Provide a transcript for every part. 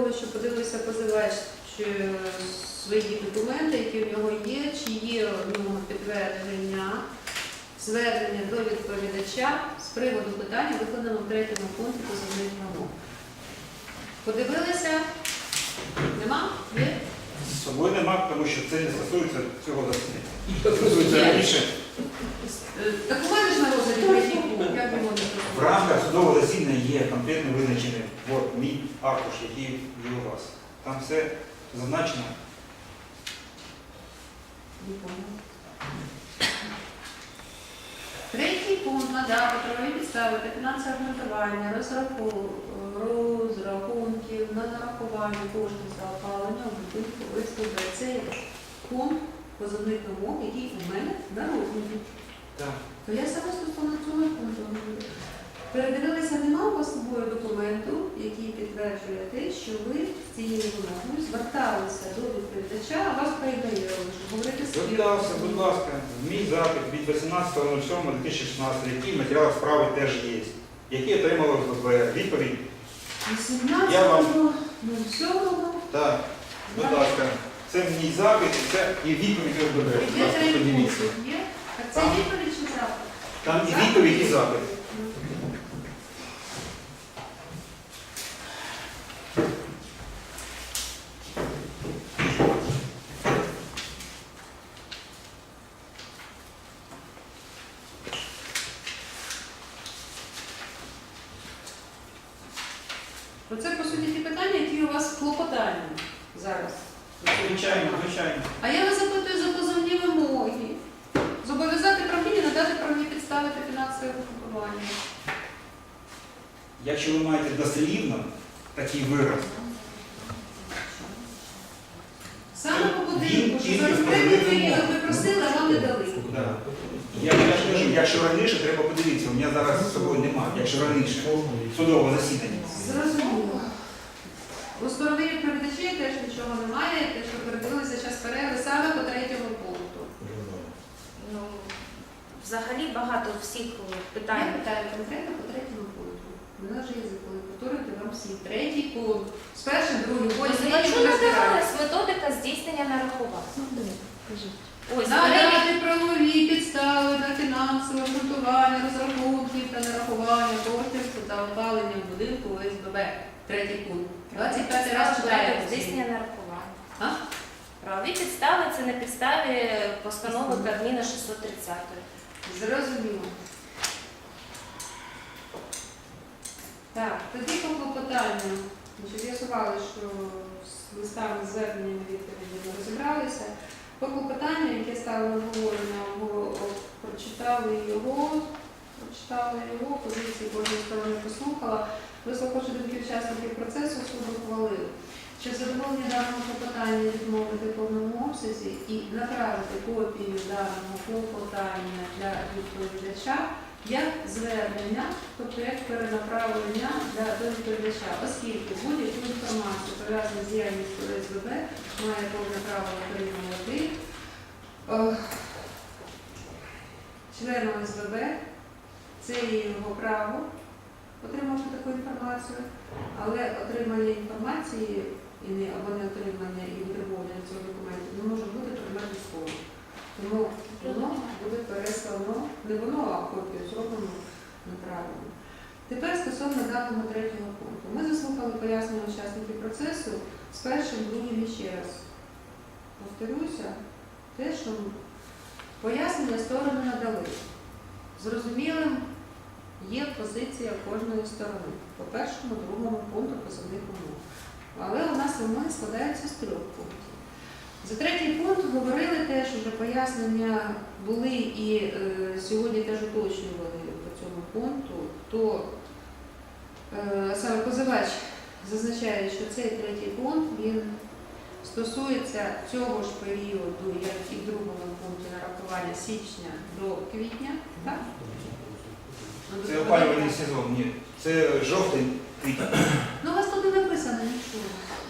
того, що подивився позивач що свої документи, які в нього є, чи є в підтвердження звернення до відповідача з приводу питання, викладеного в третьому пункті позовних вимог. Подивилися? Нема? Є? З собою нема, тому що це не стосується цього засідання. Це стосується раніше. Е, Так у мене ж на розгляді третій пункт, як не можна В рамках судового засідання є конкретно визначений от, мій аркуш, який є у вас. Там все зазначено. Третій пункт надати правові підстави та фінансове обґрунтування розрахунків на нарахування коштів за опалення у будинку ОСББ. Це пункт позовних вимог, який у мене на розгляді. Так. То я саме стосовно цього пункту. Передивилися, нема у вас собою документу, який підтверджує те, що ви з цією вимогою зверталися до відповідача, а вас передає, що говорити з. Звертався, будь ласка, мій запит від 18.07.2016, який матеріал справи теж є, який отримало ВВ. Відповідь. 18 Я вам- ну. Так, будь ласка, це мій запит, і це і відповідь ОСББ. Є це відповідь чи запит? Там і відповідь, і запит. Оце, по суті, ті питання, які у вас зараз. Звичайно, звичайно. А я вас запитую за позовні вимоги. Зобов'язати правління надати правові підстави та фінансове випробування. Якщо ви маєте дослівно такий вираз, Саме по будинку, що тільки за розкритий встановив ви просили, а вам не дали. Да. Я, я ж кажу, якщо раніше, треба подивитися, у мене зараз з собою немає, якщо раніше, судового засідання. Зрозуміло. У сторони відповідачів теж нічого немає, те, що передивилися час перерви саме по третьому пункту. Ну, взагалі багато всіх питань. Я питаю конкретно по третьому пункту. Мене вже язикали повторюйте вам всі. Третій пункт. З першим, другим, потім Позивачу третім розбираємо. методика здійснення нарахувань. Ось перелік Надати правові підстави на фінансове обґрунтування, розрахунків та нарахування коштів та опалення в будинку ОСББ. Третій пункт. 25 раз читаємо. здійснення нарахувань. А? Правові підстави це на підставі постанови Кабміна 630. Зрозуміло. Так, тоді по клопотанню. З'ясували, що з листами зверненнями відповіді ми розібралися. По клопотанню, яке стало обговорення, го- прочитали його, прочитали його, позиції кожної сторони послухала. Вислухавши думки учасників процесу, суд ухвалив, що задоволення даного клопотання відмовити в повному обсязі і направити копію даного клопотання для відповідача як звернення, тобто як перенаправлення для відповідача, оскільки будь-яку інформацію пов'язану з діяльністю СББ має повне право отримувати е, членом СББ, це є його право отримати таку інформацію, але отримання інформації і не або не отримання і витребування цього документу не може бути предмет військового. Тому воно буде переслано, не воно, а копію зроблено направлено. Тепер стосовно даного третього пункту. Ми заслухали пояснення учасників процесу з першим, другим і ще раз. Повторюся, те, що пояснення сторони надали. Зрозумілим є позиція кожної сторони по першому, другому пункту позовних умов. Але у нас вимоги складаються з трьох пунктів. За третій пункт говорили теж, уже пояснення були і е, сьогодні теж уточнювали по цьому пункту, то е, саме позивач зазначає, що цей третій пункт він стосується цього ж періоду, як і в другому пункті нарахування січня до квітня. Так? Це опалювальний сезон, ні. Це жовтень, квітень. Ну, написано нічого.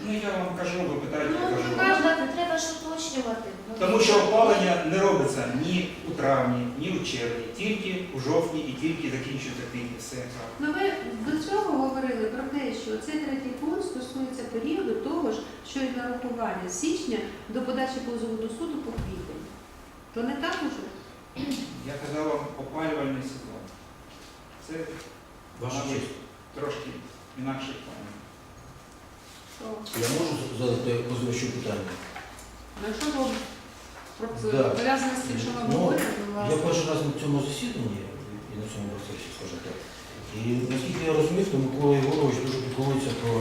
Ну я вам кажу, ви питаєте, я Ну, кажу. не треба ж уточнювати. Ну, Тому що опалення не робиться ні у травні, ні у червні, тільки у жовтні і тільки закінчується квітні. Все. Ну, ви до цього говорили про те, що цей третій пункт стосується періоду, щодо нарахування з січня до подачі позову до суду по квітень. То не так уже? Я казав вам опалювальний сезон. Це Ваша мабуть, честь, трошки інакше план. Я можу задати позивачу питання? Ну, що робить? Про- Да. Пов'язане з тим, що ми Ну, говоримо, будь Я перший раз на цьому засіданні і на цьому процесі, скажімо так. І наскільки я розумів, то Микола Єгорович дуже піклується про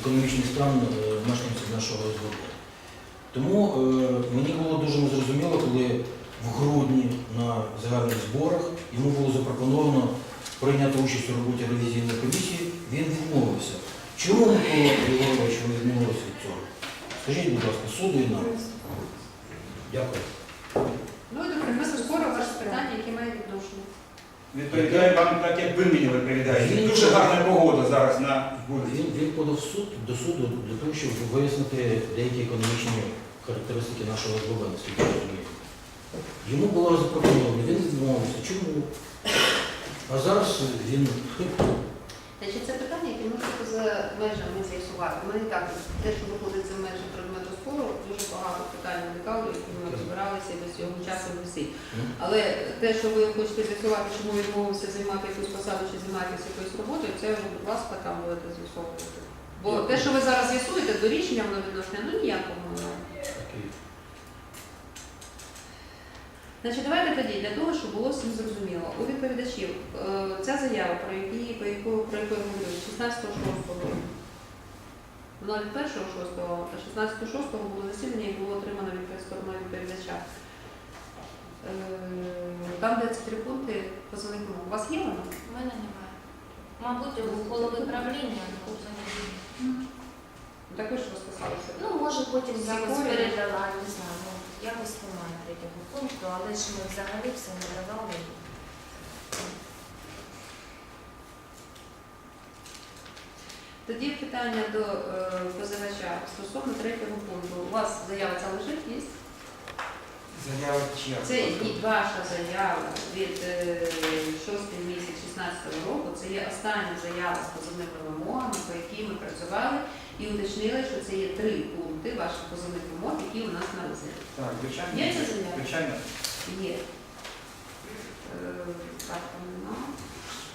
економічний стан е, мешканців нашого СВП. Тому е, мені було дуже незрозуміло, коли в грудні на загальних зборах йому було запропоновано прийняти участь у роботі ревізійної комісії, він відмовився. Чому Микола Єгорович ви відмовилися від цього? Скажіть, будь ласка, суду і нам. Дякую. Ну і добре, ми скоро ваше питання, яке має відношення. Відповідаю вам так, як ви мені відповідаєте. Дуже гарна погода зараз на вулиці. Він, він подав суд до суду для того, щоб вияснити деякі економічні характеристики нашого СББ, наскільки я розумію. Йому було запропоновано, він відмовився. Чому? А зараз він Значить, це питання, можна поза межами з'ясувати. Ми і так, те, що виходить за межі предмету спору, дуже багато питань виникало, які ми розбиралися і до цього часу висить. ну, Але те, що ви хочете з'ясувати, чому відмовився займати якусь посаду чи займатися якоюсь роботою, це вже, будь ласка, там будете з'ясовувати. Бо те, що ви зараз з'ясуєте, до рішення воно відношення, ну ніякого немає. Значить, давайте тоді для того, щоб було всім зрозуміло. У відповідачів е, ця заява, про які про яку про яку я говорю, 16.06 вона від 1.06, а 16.06 було засідання і було отримано від стороною відповідача. Е, Там, де ці три пункти позовних вимог. У вас є воно? У мене немає. Мабуть, у голови правління ну, взагалі. Також розписалися. Ну, може, потім якось передала, не знаю. Ну, якось немає третього пункту, але ж ми взагалі все не давали. Тоді питання до е, позивача стосовно третього пункту. У вас заява ця лежить, є? Заява чия? Це і ваша заява від е, 6 місяць 16 року. Це є остання заява з позовними вимогами, по якій ми працювали і уточнили, що це є три пункти ваших позовних вимог, які у нас на розгляді. Так, звичайно. Є ця заява? Звичайно. Є. Е, Так, вона.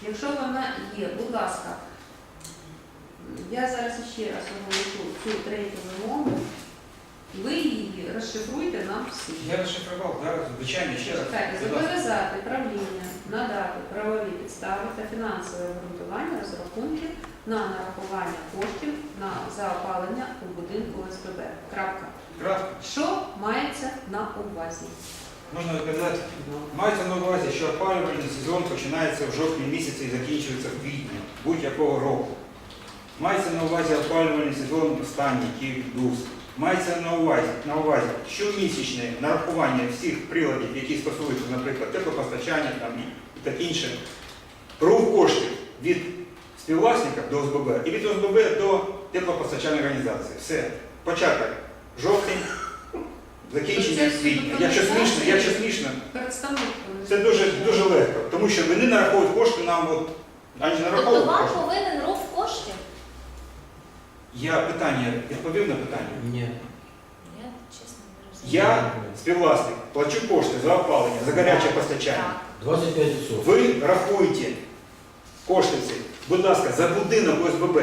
Якщо вона є, будь ласка, я зараз ще раз оголошу цю третю вимогу, ви її розшифруйте нам всі. Я розшифрував, зараз, звичайно, ще раз. Так, зобов'язати правління надати правові підстави та фінансове обґрунтування розрахунків на нарахування коштів на заопалення у будинку СПБ. Крапка. Кратко. Що мається на увазі? Можна сказати, мається на увазі, що опалювальний сезон починається в жовтні місяці і закінчується в квітні будь-якого року. Мається на увазі опалювальний сезон останній, який був. Мається на увазі, на увазі щомісячне нарахування всіх приладів, які стосуються, наприклад, теплопостачання там, і таке інше, рух коштів від співвласника до ОСББ і від ОСББ до теплопостачальної організації. Все. Початок жовтень, закінчення квітня. Якщо смішно, якщо смішно, це дуже, дуже легко, тому що вони нараховують кошти нам, от, ані Тобто нараховують кошти. Я питання, відповів на питання. Ні. Я чесно не розумію. Я, співвласник, плачу кошти за опалення, за гаряче постачання. 25%. Ви рахуєте кошти ці, будь ласка, за будинок ОСББ.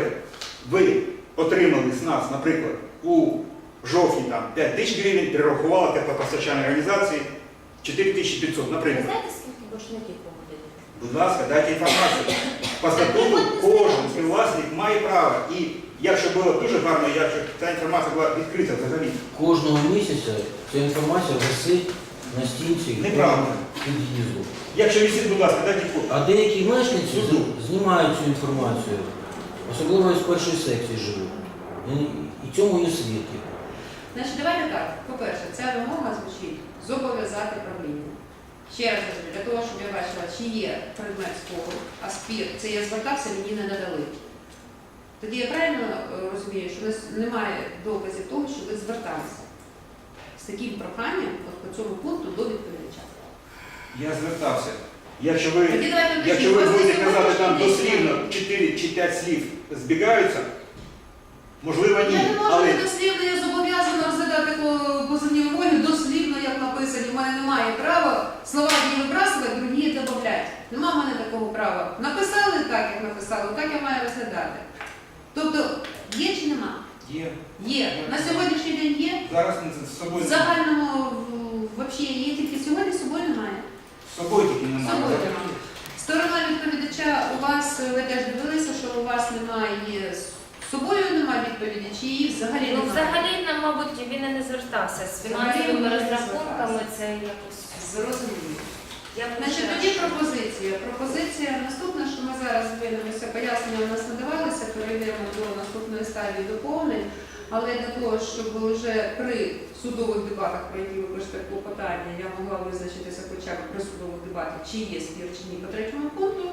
Ви отримали з нас, наприклад, у жовтні там, 5 тисяч гривень, перерахувала теплопостачальні організації 4500, Ви наприклад. знаєте, скільки боржників по будинку? Будь ласка, дайте інформацію. По статуту кожен співвласник має право. І якщо було дуже гарно, якщо ця інформація була відкрита взагалі. Кожного місяця ця інформація висить на стінці Неправда. під гніздом. Якщо висить, будь ласка, дайте код. А деякі мешканці Суду. знімають цю інформацію, особливо з першої секції живуть. І, і цьому є свідки. Значить, давайте так. По-перше, ця вимога звучить зобов'язати правління. Ще раз кажу, для того, щоб я бачила, чи є предмет спору, а спір, це я звертався, мені не надали. Тоді я правильно е, розумію, що у нас немає доказів того, що ви зверталися з таким проханням от по цьому пункту до відповідача. Я звертався. Якщо ви, Тоді давайте якщо ви уточнимо. будете казати там сьогоднішній день дослівно 4 чи 5 слів збігаються, Можливо, ні. Я не можу Але дослівно, я зобов'язана розглядати по- позовні вимоги дослівно, як написані. У мене немає права слова одні вибрасувати, другі додати. Нема в мене такого права. Написали так, як написали, так я маю розглядати. Тобто, є чи нема? є. Є. На сьогоднішній день є. Зараз з собою В загальному взагалі є тільки сьогодні, з собою немає. з собою тільки З немає. собою немає. Сторона відповідача у вас, ви теж дивилися, що у вас немає з собою немає відповіді, чи її взагалі Ну, немає? взагалі, нам, мабуть, він і не звертався з фінансовими розрахунками. Це якось. Зрозуміло. Значить, тоді пропозиція. Пропозиція наступна, що ми зараз звернемося, пояснення у нас надавалися, перейдемо до наступної стадії доповнень, але для того, щоб вже при судових дебатах, про які ви пишете клопотання, я могла визначитися хоча б при судових дебатах, чи є спір чи ні по третьому пункту,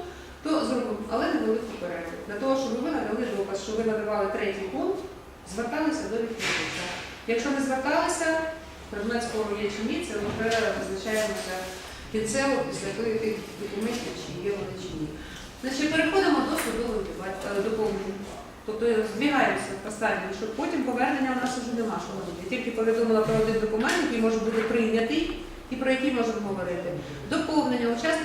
то зробимо, але невелику перерву. Для того, щоб ви надали доказ, що ви надавали третій пункт, зверталися до відповідача. Якщо не зверталися, предмет спору є чи ні, це вже визначаємося кінцево після тих документів, чи є вони чи ні. Значить, переходимо до судової доповнення. е, доповнень. Тобто збігаємося останнім, щоб потім повернення в нас вже нема, що робити. Я тільки повідомила про один документ, який може бути прийнятий і про який можемо говорити. Доповнення учасників.